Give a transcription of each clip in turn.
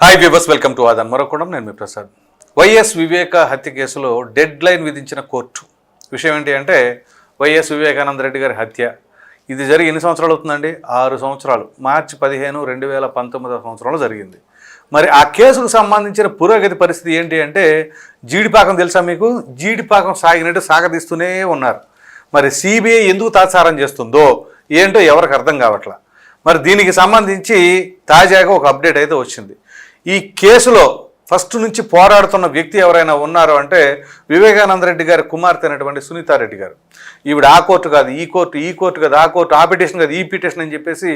Hi viewers welcome to ఆదాన్ మరొకడం నేను మీ ప్రసాద్. వైఎస్ వివేక హత్య కేసులో డెడ్ లైన్ విధించిన కోర్టు. విషయం ఏంటి అంటే వైఎస్ వివేకానంద రెడ్డి గారి హత్య. ఇది జరిగి ఎన్ని సంవత్సరాలు అవుతుందండి? ఆరు సంవత్సరాలు. మార్చి పదిహేను రెండు వేల పంతొమ్మిదవ సంవత్సరంలో జరిగింది. మరి ఆ కేసుకు సంబంధించిన పురోగతి పరిస్థితి ఏంటి అంటే జీడిపాకం తెలుసా మీకు? జీడిపాకం సాగినట్టు సాగదీస్తూనే ఉన్నారు. మరి సిబిఐ ఎందుకు తాత్సారం చేస్తుందో ఏంటో ఎవరికి అర్థం కావట్లా? మరి దీనికి సంబంధించి తాజాగా ఒక అప్డేట్ అయితే వచ్చింది. ఈ కేసులో ఫస్ట్ నుంచి పోరాడుతున్న వ్యక్తి ఎవరైనా ఉన్నారు అంటే వివేకానంద రెడ్డి గారి కుమార్తె అయినటువంటి సునీతారెడ్డి గారు. ఈవిడ ఆ కోర్టు కాదు ఈ కోర్టు ఈ కోర్టు కాదు ఆ కోర్టు ఆ పిటిషన్ కాదు ఈ పిటిషన్ అని చెప్పేసి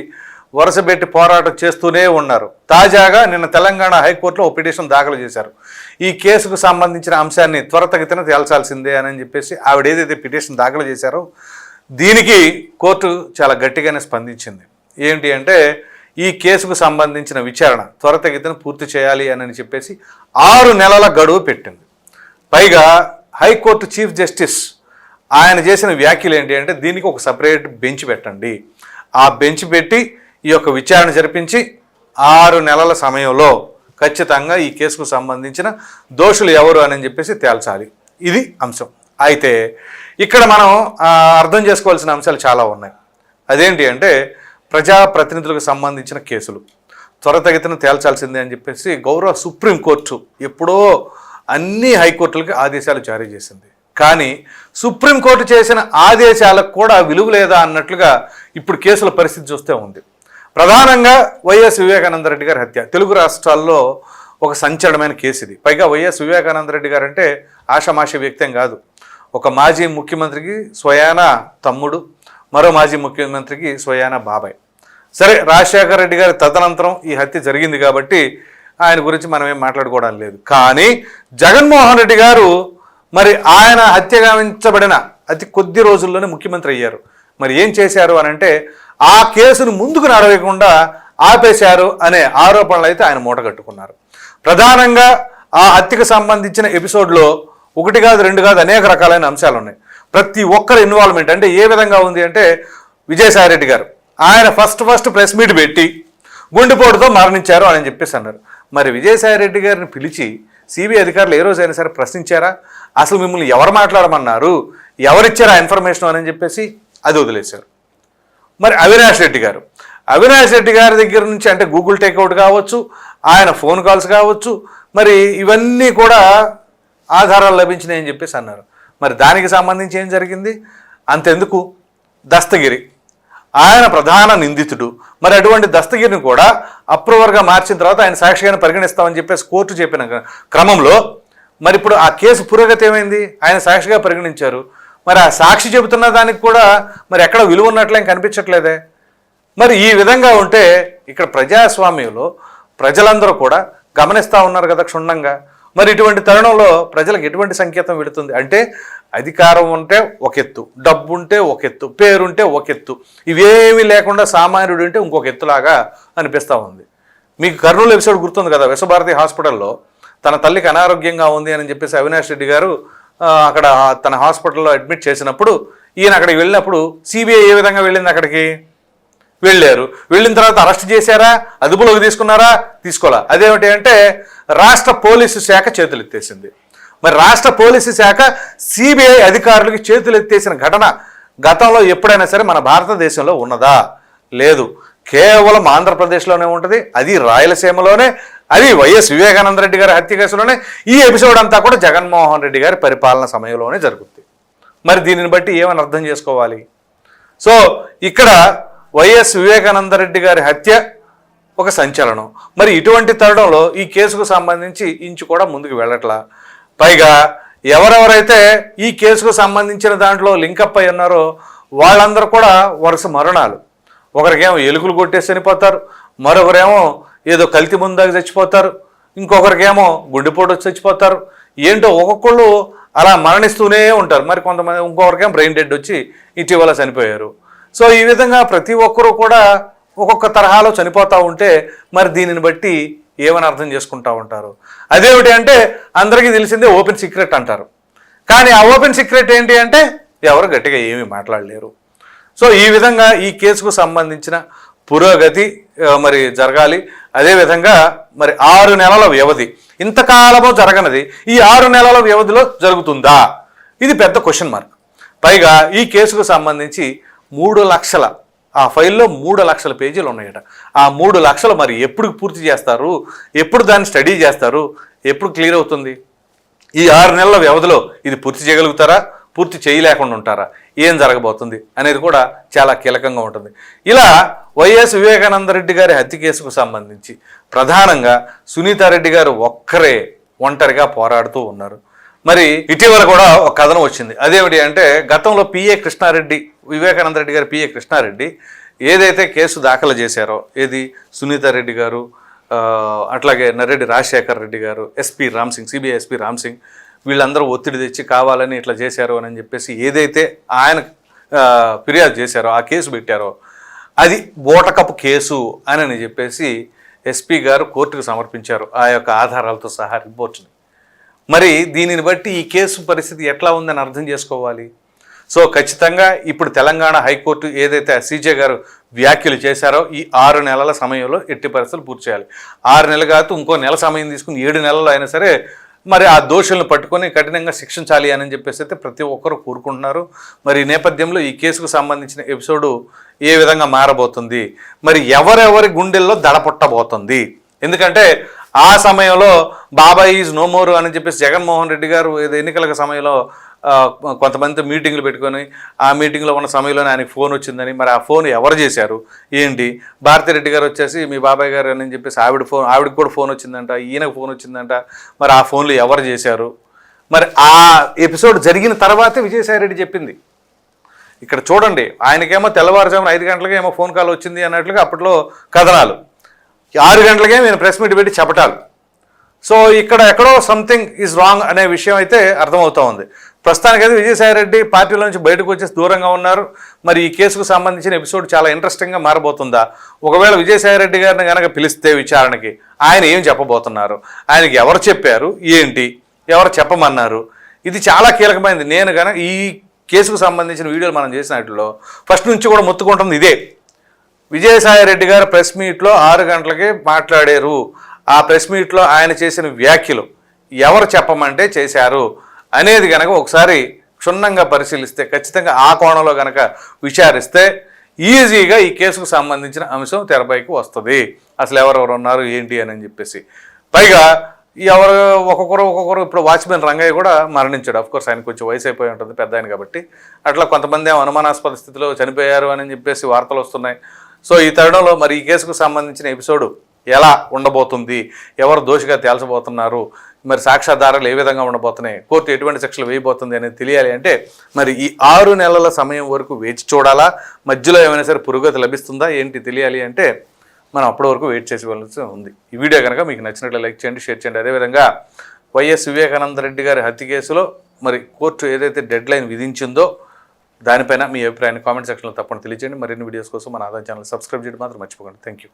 వరుసపెట్టి పోరాటం చేస్తూనే ఉన్నారు. తాజాగా నిన్న తెలంగాణ హైకోర్టులో ఒక పిటిషన్ దాఖలు చేశారు. ఈ కేసుకు సంబంధించిన అంశాన్ని త్వరతగతిన తేల్చాల్సిందే అని చెప్పేసి ఆవిడ ఏదైతే పిటిషన్ దాఖలు చేశారో దీనికి కోర్టు చాలా గట్టిగానే స్పందించింది. ఏంటి అంటే ఈ కేసుకు సంబంధించిన విచారణ త్వరతగతిన పూర్తి చేయాలి అని చెప్పేసి ఆరు నెలల గడువు పెట్టింది. పైగా హైకోర్టు చీఫ్ జస్టిస్ ఆయన చేసిన వ్యాఖ్యలు ఏంటి అంటే దీనికి ఒక సపరేట్ బెంచ్ పెట్టండి. ఆ బెంచ్ పెట్టి ఈ యొక్క విచారణ జరిపించి ఆరు నెలల సమయంలో ఖచ్చితంగా ఈ కేసుకు సంబంధించిన దోషులు ఎవరు అని చెప్పేసి తేల్చాలి. ఇది అంశం. అయితే ఇక్కడ మనం అర్థం చేసుకోవాల్సిన అంశాలు చాలా ఉన్నాయి. అదేంటి అంటే ప్రజాప్రతినిధులకు సంబంధించిన కేసులు. త్వరతగతిన తేల్చాల్సిందే అని చెప్పేసి గౌరవ సుప్రీంకోర్టు ఎప్పుడో అన్ని హైకోర్టులకి ఆదేశాలు జారీ చేసింది. కానీ సుప్రీంకోర్టు చేసిన ఆదేశాలకు కూడా విలువ లేదా అన్నట్లుగా ఇప్పుడు కేసుల పరిస్థితి చూస్తే ఉంది. ప్రధానంగా వైఎస్ వివేకానందరెడ్డి గారి హత్య. తెలుగు రాష్ట్రాల్లో ఒక సంచలనమైన కేసు ఇది. పైగా వైఎస్ వివేకానంద రెడ్డి గారు అంటే ఆషమాష వ్యక్తం కాదు. ఒక మాజీ ముఖ్యమంత్రికి స్వయానా తమ్ముడు మరో మాజీ ముఖ్యమంత్రికి స్వయానా బాబాయ్. సరే రాజశేఖర రెడ్డి గారి తదనంతరం ఈ హత్య జరిగింది కాబట్టి ఆయన గురించి మనం ఏం మాట్లాడుకోవడం లేదు. కానీ జగన్మోహన్ రెడ్డి గారు మరి ఆయన హత్య గావించబడిన అతి కొద్ది రోజుల్లోనే ముఖ్యమంత్రి అయ్యారు. మరి ఏం చేశారు అని అంటే ఆ కేసును ముందుకు నడవకుండా ఆపేశారు అనే ఆరోపణలు అయితే ఆయన మూటగట్టుకున్నారు ప్రధానంగా ఆ హత్యకు సంబంధించిన ఎపిసోడ్లో ఒకటి కాదు రెండు కాదు అనేక రకాలైన అంశాలు ఉన్నాయి ప్రతి ఒక్కరి ఇన్వాల్వ్మెంట్ అంటే ఏ విధంగా ఉంది అంటే విజయసాయి రెడ్డి గారు. ఆయన ఫస్ట్ ఫస్ట్ ప్రెస్ మీట్ పెట్టి గుండెపోటుతో మరణించారు అని చెప్పేసి అన్నారు. మరి విజయసాయి రెడ్డి గారిని పిలిచి సిబిఐ అధికారులు ఏ రోజైనా సరే ప్రశ్నించారా? అసలు మిమ్మల్ని ఎవరు మాట్లాడమన్నారు? ఎవరిచ్చారు ఆ ఇన్ఫర్మేషన్ అని చెప్పేసి అది వదిలేశారు. మరి అవినాష్ రెడ్డి గారు. అవినాష్ రెడ్డి గారి దగ్గర నుంచి అంటే గూగుల్ టేక్అవుట్ కావచ్చు ఆయన ఫోన్ కాల్స్ కావచ్చు మరి ఇవన్నీ కూడా ఆధారాలు లభించినాయని చెప్పేసి అన్నారు. మరి దానికి సంబంధించి ఏం జరిగింది? అంతెందుకు? దస్తగిరి. ఆయన ప్రధాన నిందితుడు. మరి అటువంటి దస్తగిరిని కూడా అప్రూవర్గా మార్చిన తర్వాత ఆయన సాక్షిగానే పరిగణిస్తామని చెప్పేసి కోర్టు చెప్పిన క్రమంలో మరి ఇప్పుడు ఆ కేసు పురోగతి ఏమైంది? ఆయన సాక్షిగా పరిగణించారు. మరి ఆ సాక్షి చెబుతున్న దానికి కూడా మరి ఎక్కడ విలువ ఉన్నట్లేం కనిపించట్లేదే. మరి ఈ విధంగా ఉంటే ఇక్కడ ప్రజాస్వామ్యంలో ప్రజలందరూ కూడా గమనిస్తూ ఉన్నారు కదా క్షుణ్ణంగా. మరి ఇటువంటి తరుణంలో ప్రజలకు ఎటువంటి సంకేతం వెళుతుంది? అంటే అధికారం ఉంటే ఒక ఎత్తు డబ్బు ఉంటే ఒక ఎత్తు పేరుంటే ఒక ఎత్తు. ఇవేమీ లేకుండా సామాన్యుడు ఉంటే ఇంకొక ఎత్తులాగా అనిపిస్తూ ఉంది. మీకు కర్నూలు ఎపిసోడ్ గుర్తుంది కదా? విశ్వభారతి హాస్పిటల్లో తన తల్లికి అనారోగ్యంగా ఉంది అని చెప్పేసి అవినాష్ రెడ్డి గారు అక్కడ తన హాస్పిటల్లో అడ్మిట్ చేసినప్పుడు ఈయన అక్కడికి వెళ్ళినప్పుడు సిబిఐ ఏ విధంగా వెళ్ళింది అక్కడికి? వెళ్ళారు. వెళ్ళిన తర్వాత అరెస్ట్ చేశారా? అదుపులోకి తీసుకున్నారా? తీసుకోవాలా అదేమిటి అంటే రాష్ట్ర పోలీసు శాఖ చేతులు ఎత్తేసింది. మరి రాష్ట్ర పోలీసు శాఖ సిబిఐ అధికారులకి చేతులు ఎత్తేసిన ఘటన గతంలో ఎప్పుడైనా సరే మన భారతదేశంలో ఉన్నదా? లేదు. కేవలం ఆంధ్రప్రదేశ్లోనే ఉంటుంది అది రాయలసీమలోనే అది వైఎస్ వివేకానంద రెడ్డి గారి హత్య కేసులోనే ఈ ఎపిసోడ్ అంతా కూడా జగన్మోహన్ రెడ్డి గారి పరిపాలన సమయంలోనే జరుగుతుంది మరి దీనిని బట్టి ఏమని అర్థం చేసుకోవాలి? సో ఇక్కడ వైఎస్ వివేకానంద రెడ్డి గారి హత్య ఒక సంచలనం. మరి ఇటువంటి తరుణంలో ఈ కేసుకు సంబంధించి ఇంచు కూడా ముందుకు వెళ్ళట్లా? పైగా ఎవరెవరైతే ఈ కేసుకు సంబంధించిన దాంట్లో లింకప్ అయి ఉన్నారో వాళ్ళందరూ కూడా వరుస మరణాలు. ఒకరికేమో ఎలుకలు కొట్టేసి చనిపోతారు మరొకరేమో ఏదో కల్తీ ముందాకి చచ్చిపోతారు ఇంకొకరికేమో గుండెపోటు వచ్చి చచ్చిపోతారు. ఏంటో ఒక్కొక్కళ్ళు అలా మరణిస్తూనే ఉంటారు. మరి కొంతమంది ఇంకొకరికేమో బ్రెయిన్ డెడ్ వచ్చి ఇటీవల చనిపోయారు. సో ఈ విధంగా ప్రతి ఒక్కరూ కూడా ఒక్కొక్క తరహాలో చనిపోతూ ఉంటే మరి దీనిని బట్టి ఏమని అర్థం చేసుకుంటూ ఉంటారు? అదేమిటి అంటే అందరికీ తెలిసిందే ఓపెన్ సీక్రెట్ అంటారు. కానీ ఆ ఓపెన్ సీక్రెట్ ఏంటి అంటే ఎవరు గట్టిగా ఏమీ మాట్లాడలేరు. సో ఈ విధంగా ఈ కేసుకు సంబంధించిన పురోగతి మరి జరగాలి. అదేవిధంగా మరి ఆరు నెలల వ్యవధి. ఇంతకాలమో జరగనది. ఈ ఆరు నెలల వ్యవధిలో జరుగుతుందా? ఇది పెద్ద క్వశ్చన్ మార్క్ పైగా ఈ కేసుకు సంబంధించి మూడు లక్షల ఆ ఫైల్లో మూడు లక్షల పేజీలు ఉన్నాయట. ఆ మూడు లక్షలు మరి ఎప్పుడు పూర్తి చేస్తారు? ఎప్పుడు దాన్ని స్టడీ చేస్తారు? ఎప్పుడు క్లియర్ అవుతుంది? ఈ ఆరు నెలల వ్యవధిలో ఇది పూర్తి చేయగలుగుతారా? పూర్తి చేయలేకుండా ఉంటారా? ఏం జరగబోతుంది? అనేది కూడా చాలా కీలకంగా ఉంటుంది. ఇలా వైఎస్ వివేకానంద రెడ్డి గారి హత్య కేసుకు సంబంధించి ప్రధానంగా సునీతారెడ్డి గారు ఒక్కరే ఒంటరిగా పోరాడుతూ ఉన్నారు. మరి ఇటీవల కూడా ఒక కథనం వచ్చింది. అదేమిటి అంటే గతంలో పిఏ కృష్ణారెడ్డి వివేకానంద రెడ్డి గారు పిఏ కృష్ణారెడ్డి ఏదైతే కేసు దాఖలు చేశారో ఏది? సునీతారెడ్డి గారు అట్లాగే నరెడ్డి రాజశేఖర్ రెడ్డి గారు SP Ram Singh CBI SP Ram Singh వీళ్ళందరూ ఒత్తిడి తెచ్చి కావాలని ఇట్లా చేశారు అని చెప్పేసి ఏదైతే ఆయన ఫిర్యాదు చేశారో ఆ కేసు పెట్టారో అది బోటకపు కేసు అని చెప్పేసి ఎస్పీ గారు కోర్టుకు సమర్పించారు. ఆ యొక్క ఆధారాలతో సహా రిపోర్ట్ని. మరి దీనిని బట్టి ఈ కేసు పరిస్థితి ఎట్లా ఉందని అర్థం చేసుకోవాలి? సో ఖచ్చితంగా ఇప్పుడు తెలంగాణ హైకోర్టు ఏదైతే సీజే గారు వ్యాఖ్యలు చేశారో ఈ ఆరు నెలల సమయంలో ఎట్టి పరిస్థితులు పూర్తి చేయాలి. ఆరు నెలలు కాదు ఇంకో నెల సమయం తీసుకుని ఏడు నెలలు అయినా సరే మరి ఆ దోషులను పట్టుకొని కఠినంగా శిక్షించాలి అని చెప్పేసి అయితే ప్రతి ఒక్కరూ కోరుకుంటున్నారు. మరి ఈ నేపథ్యంలో ఈ కేసుకు సంబంధించిన ఎపిసోడు ఏ విధంగా మారబోతుంది? మరి ఎవరెవరి గుండెల్లో దడపొట్టబోతుంది ఎందుకంటే ఆ సమయంలో బాబాయ్ ఈజ్ నో మోర్ అని చెప్పేసి జగన్మోహన్ రెడ్డి గారు ఎన్నికల సమయంలో కొంతమంది కొంతమందితో మీటింగ్లు పెట్టుకొని ఆ మీటింగ్లో ఉన్న సమయంలోనే ఆయనకి ఫోన్ వచ్చిందని మరి ఆ ఫోన్ ఎవరు చేశారు? ఏంటి? భారతిరెడ్డి గారు వచ్చేసి మీ బాబాయ్ గారు అని చెప్పేసి ఆవిడ ఫోన్ ఆవిడకి కూడా ఫోన్ వచ్చిందంట ఈయనకు ఫోన్ వచ్చిందంట మరి ఆ ఫోన్లు ఎవరు చేశారు? మరి ఆ ఎపిసోడ్ జరిగిన తర్వాతే విజయసాయి రెడ్డి చెప్పింది. ఇక్కడ చూడండి ఆయనకేమో తెల్లవారుజామున ఐదు గంటలకేమో ఫోన్ కాల్ వచ్చింది అన్నట్లుగా అప్పట్లో కథనాలు. ఆరు గంటలకే నేను ప్రెస్ మీట్ పెట్టి చెప్పటాలు. సో ఇక్కడ ఎక్కడో సంథింగ్ ఈజ్ రాంగ్ అనే విషయం అయితే అర్థమవుతా ఉంది. ప్రస్తుతానికి అయితే విజయసాయి రెడ్డి పార్టీలో నుంచి బయటకు వచ్చేసి దూరంగా ఉన్నారు. మరి ఈ కేసుకు సంబంధించిన ఎపిసోడ్ చాలా ఇంట్రెస్టింగ్గా మారబోతుందా? ఒకవేళ విజయసాయి రెడ్డి గారిని కనుక పిలిస్తే విచారణకి ఆయన ఏం చెప్పబోతున్నారు? ఆయనకి ఎవరు చెప్పారు? ఏంటి? ఎవరు చెప్పమన్నారు? ఇది చాలా కీలకమైనది నేను కనుక ఈ కేసుకు సంబంధించిన వీడియోలు మనం చేసినట్లో ఫస్ట్ నుంచి కూడా మొత్తుకుంటుంది ఇదే. విజయసాయి రెడ్డి గారు ప్రెస్ మీట్లో ఆరు గంటలకి మాట్లాడారు. ఆ ప్రెస్ మీట్లో ఆయన చేసిన వ్యాఖ్యలు ఎవరు చెప్పమంటే చేశారు అనేది కనుక ఒకసారి క్షుణ్ణంగా పరిశీలిస్తే ఖచ్చితంగా ఆ కోణంలో కనుక విచారిస్తే ఈజీగా ఈ కేసుకు సంబంధించిన అంశం తెరపైకి వస్తుంది. అసలు ఎవరెవరు ఉన్నారు ఏంటి అని చెప్పేసి. పైగా ఎవరు ఒక్కొక్కరు ఒక్కొక్కరు ఇప్పుడు వాచ్మెన్ రంగయ్య కూడా మరణించాడు. అఫ్కోర్స్ ఆయన కొంచెం వయసు అయిపోయి ఉంటుంది పెద్ద ఆయన కాబట్టి. అట్లా కొంతమంది అనుమానాస్పద స్థితిలో చనిపోయారు అని చెప్పేసి వార్తలు వస్తున్నాయి. సో ఈ తరుణంలో మరి ఈ కేసుకు సంబంధించిన ఎపిసోడ్ ఎలా ఉండబోతుంది? ఎవరు దోషిగా తేల్చబోతున్నారు? మరి సాక్ష్యాధారాలు ఏ విధంగా ఉండబోతున్నాయి? కోర్టు ఎటువంటి శిక్షలు వేయబోతుంది అనేది తెలియాలి అంటే మరి ఈ ఆరు నెలల సమయం వరకు వేచి చూడాలా? మధ్యలో ఏమైనా సరే పురోగతి లభిస్తుందా? ఏంటి తెలియాలి అంటే మనం అప్పటి వరకు వెయిట్ చేసేవలసి ఉంది. ఈ వీడియో కనుక మీకు నచ్చినట్లు లైక్ చేయండి షేర్ చేయండి. అదేవిధంగా వైఎస్ వివేకానంద రెడ్డి గారి హత్య కేసులో మరి కోర్టు ఏదైతే డెడ్ లైన్ విధించిందో దానిపైన మీ అభిప్రాయాన్ని కామెంట్ సెక్షన్లో తప్పకుండా తెలియజేయండి. మరిన్ని వీడియోస్ కోసం మన ఆదాయ ఛానల్ సబ్స్క్రైబ్ చేయడం మాత్రం మర్చిపోకండి. Thank you